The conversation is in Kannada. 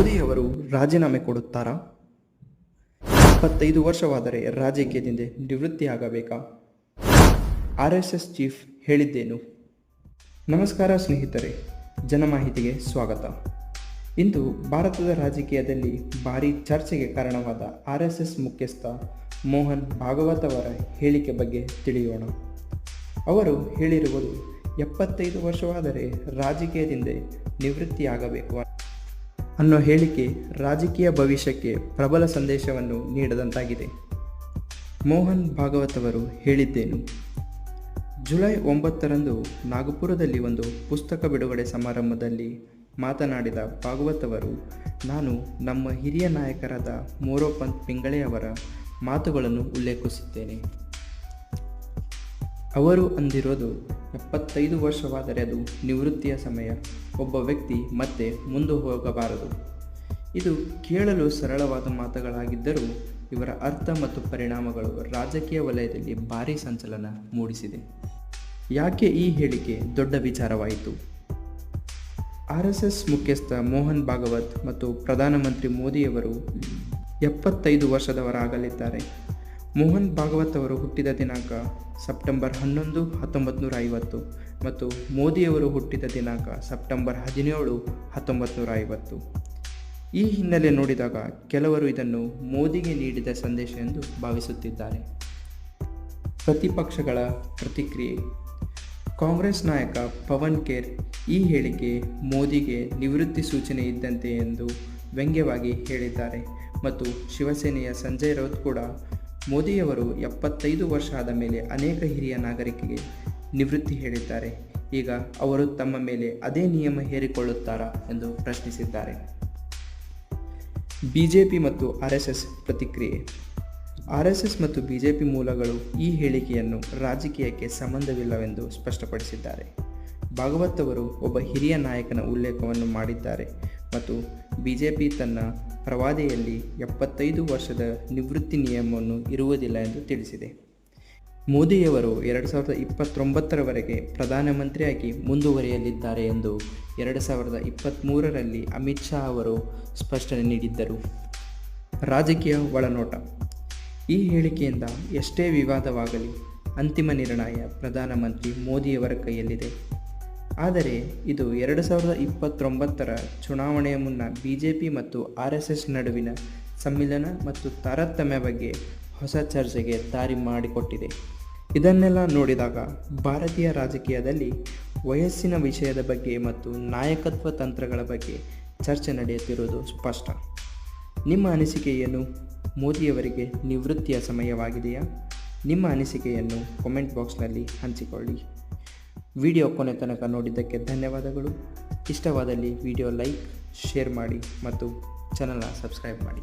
ಮೋದಿಯವರು ರಾಜೀನಾಮೆ ಕೊಡುತ್ತಾರಾ? ಇಪ್ಪತ್ತೈದು ವರ್ಷವಾದರೆ ರಾಜಕೀಯದಿಂದ ನಿವೃತ್ತಿಯಾಗಬೇಕಾ? ಆರ್ ಎಸ್ ಎಸ್ ಚೀಫ್ ಹೇಳಿದ್ದೇನು. ನಮಸ್ಕಾರ ಸ್ನೇಹಿತರೆ, ಜನಮಾಹಿತಿಗೆ ಸ್ವಾಗತ. ಇಂದು ಭಾರತದ ರಾಜಕೀಯದಲ್ಲಿ ಭಾರೀ ಚರ್ಚೆಗೆ ಕಾರಣವಾದ ಆರ್ ಎಸ್ ಎಸ್ ಮುಖ್ಯಸ್ಥ ಮೋಹನ್ ಭಾಗವತ್ ಅವರ ಹೇಳಿಕೆ ಬಗ್ಗೆ ತಿಳಿಯೋಣ. ಅವರು ಹೇಳಿರುವುದು, ಎಪ್ಪತ್ತೈದು ವರ್ಷವಾದರೆ ರಾಜಕೀಯದಿಂದ ನಿವೃತ್ತಿಯಾಗಬೇಕು. ಅನ್ನೋ ಹೇಳಿಕೆ ರಾಜಕೀಯ ಭವಿಷ್ಯಕ್ಕೆ ಪ್ರಬಲ ಸಂದೇಶವನ್ನು ನೀಡದಂತಾಗಿದೆ. ಮೋಹನ್ ಭಾಗವತ್ ಅವರು ಹೇಳಿದ್ದೇನು? ಜುಲೈ ಒಂಬತ್ತರಂದು ನಾಗಪುರದಲ್ಲಿ ಒಂದು ಪುಸ್ತಕ ಬಿಡುಗಡೆ ಸಮಾರಂಭದಲ್ಲಿ ಮಾತನಾಡಿದ ಭಾಗವತ್ ಅವರು ನಾನು ನಮ್ಮ ಹಿರಿಯ ನಾಯಕರಾದ ಮೋರೋಪಂತ್ ಪಿಂಗಳೆ ಅವರ ಮಾತುಗಳನ್ನು ಉಲ್ಲೇಖಿಸುತ್ತೇನೆ. ಅವರು ಅಂದಿರೋದು ಎಪ್ಪತ್ತೈದು ವರ್ಷವಾದರೆ ಅದು ನಿವೃತ್ತಿಯ ಸಮಯ. ಒಬ್ಬ ವ್ಯಕ್ತಿ ಮತ್ತೆ ಮುಂದೆ ಹೋಗಬಾರದು. ಇದು ಕೇಳಲು ಸರಳವಾದ ಮಾತುಗಳಾಗಿದ್ದರೂ ಇವರ ಅರ್ಥ ಮತ್ತು ಪರಿಣಾಮಗಳು ರಾಜಕೀಯ ವಲಯದಲ್ಲಿ ಭಾರೀ ಸಂಚಲನ ಮೂಡಿಸಿದೆ. ಯಾಕೆ ಈ ಹೇಳಿಕೆ ದೊಡ್ಡ ವಿಚಾರವಾಯಿತು? ಆರ್ ಎಸ್ ಎಸ್ ಮುಖ್ಯಸ್ಥ ಮೋಹನ್ ಭಾಗವತ್ ಮತ್ತು ಪ್ರಧಾನಮಂತ್ರಿ ಮೋದಿಯವರು ಎಪ್ಪತ್ತೈದು ವರ್ಷದವರಾಗಲಿದ್ದಾರೆ. ಮೋಹನ್ ಭಾಗವತ್ ಅವರು ಹುಟ್ಟಿದ ದಿನಾಂಕ ಸೆಪ್ಟೆಂಬರ್ ಹನ್ನೊಂದು ಹತ್ತೊಂಬತ್ತು ನೂರ ಐವತ್ತು ಮತ್ತು ಮೋದಿಯವರು ಹುಟ್ಟಿದ ದಿನಾಂಕ ಸೆಪ್ಟೆಂಬರ್ ಹದಿನೇಳು ಹತ್ತೊಂಬತ್ತು ನೂರ ಐವತ್ತು. ಈ ಹಿನ್ನೆಲೆ ನೋಡಿದಾಗ ಕೆಲವರು ಇದನ್ನು ಮೋದಿಗೆ ನೀಡಿದ ಸಂದೇಶ ಎಂದು ಭಾವಿಸುತ್ತಿದ್ದಾರೆ. ಪ್ರತಿಪಕ್ಷಗಳ ಪ್ರತಿಕ್ರಿಯೆ. ಕಾಂಗ್ರೆಸ್ ನಾಯಕ ಪವನ್ ಖೇರ್ ಈ ಹೇಳಿಕೆ ಮೋದಿಗೆ ನಿವೃತ್ತಿ ಸೂಚನೆ ಇದ್ದಂತೆ ಎಂದು ವ್ಯಂಗ್ಯವಾಗಿ ಹೇಳಿದ್ದಾರೆ ಮತ್ತು ಶಿವಸೇನೆಯ ಸಂಜಯ್ ರೌತ್ ಕೂಡ ಮೋದಿಯವರು ಎಪ್ಪತ್ತೈದು ವರ್ಷ ಆದ ಮೇಲೆ ಅನೇಕ ಹಿರಿಯ ನಾಗರಿಕರಿಗೆ ನಿವೃತ್ತಿ ಹೇಳಿದ್ದಾರೆ. ಈಗ ಅವರು ತಮ್ಮ ಮೇಲೆ ಅದೇ ನಿಯಮ ಹೇರಿಕೊಳ್ಳುತ್ತಾರಾ ಎಂದು ಪ್ರಶ್ನಿಸಿದ್ದಾರೆ. ಬಿಜೆಪಿ ಮತ್ತು ಆರ್ ಎಸ್ ಎಸ್ ಪ್ರತಿಕ್ರಿಯೆ. ಆರ್ ಎಸ್ ಎಸ್ ಮತ್ತು ಬಿಜೆಪಿ ಮೂಲಗಳು ಈ ಹೇಳಿಕೆಯನ್ನು ರಾಜಕೀಯಕ್ಕೆ ಸಂಬಂಧವಿಲ್ಲವೆಂದು ಸ್ಪಷ್ಟಪಡಿಸಿದ್ದಾರೆ. ಭಾಗವತ್ ಅವರು ಒಬ್ಬ ಹಿರಿಯ ನಾಯಕನ ಉಲ್ಲೇಖವನ್ನು ಮಾಡಿದ್ದಾರೆ ಮತ್ತು ಬಿಜೆಪಿ ತನ್ನ ಪ್ರವಾದಿಯಲ್ಲಿ ಎಪ್ಪತ್ತೈದು ವರ್ಷದ ನಿವೃತ್ತಿ ನಿಯಮವನ್ನು ಇರುವುದಿಲ್ಲ ಎಂದು ತಿಳಿಸಿದೆ. ಮೋದಿಯವರು ಎರಡು ಸಾವಿರದ ಇಪ್ಪತ್ತೊಂಬತ್ತರವರೆಗೆ ಪ್ರಧಾನಮಂತ್ರಿಯಾಗಿ ಮುಂದುವರಿಯಲಿದ್ದಾರೆ ಎಂದು ಎರಡು ಸಾವಿರದ ಇಪ್ಪತ್ತ್ಮೂರರಲ್ಲಿ ಅಮಿತ್ ಶಾ ಅವರು ಸ್ಪಷ್ಟನೆ ನೀಡಿದ್ದರು. ರಾಜಕೀಯ ಒಳನೋಟ. ಈ ಹೇಳಿಕೆಯಿಂದ ಎಷ್ಟೇ ವಿವಾದವಾಗಲಿ ಅಂತಿಮ ನಿರ್ಣಯ ಪ್ರಧಾನಮಂತ್ರಿ ಮೋದಿಯವರ ಕೈಯಲ್ಲಿದೆ. ಆದರೆ ಇದು ಎರಡು ಸಾವಿರದ ಇಪ್ಪತ್ತೊಂಬತ್ತರ ಚುನಾವಣೆಯ ಮುನ್ನ ಬಿ ಜೆ ಪಿ ಮತ್ತು ಆರ್ ಎಸ್ ಎಸ್ ನಡುವಿನ ಸಮ್ಮಿಲನ ಮತ್ತು ತಾರತಮ್ಯ ಬಗ್ಗೆ ಹೊಸ ಚರ್ಚೆಗೆ ದಾರಿ ಮಾಡಿಕೊಟ್ಟಿದೆ. ಇದನ್ನೆಲ್ಲ ನೋಡಿದಾಗ ಭಾರತೀಯ ರಾಜಕೀಯದಲ್ಲಿ ವಯಸ್ಸಿನ ವಿಷಯದ ಬಗ್ಗೆ ಮತ್ತು ನಾಯಕತ್ವ ತಂತ್ರಗಳ ಬಗ್ಗೆ ಚರ್ಚೆ ನಡೆಯುತ್ತಿರುವುದು ಸ್ಪಷ್ಟ. ನಿಮ್ಮ ಅನಿಸಿಕೆ ಏನು ಮೋದಿಯವರಿಗೆ ನಿವೃತ್ತಿಯ ಸಮಯವಾಗಿದೆಯಾ? ನಿಮ್ಮ ಅನಿಸಿಕೆಯನ್ನು ಕಾಮೆಂಟ್ ಬಾಕ್ಸ್ನಲ್ಲಿ ಹಂಚಿಕೊಳ್ಳಿ. ವಿಡಿಯೋ ಕೊನೆ ತನಕ ನೋಡಿದ್ದಕ್ಕೆ ಧನ್ಯವಾದಗಳು. ಇಷ್ಟವಾದಲ್ಲಿ ವಿಡಿಯೋ ಲೈಕ್ ಶೇರ್ ಮಾಡಿ ಮತ್ತು ಚಾನಲ್ನ ಸಬ್ಸ್ಕ್ರೈಬ್ ಮಾಡಿ.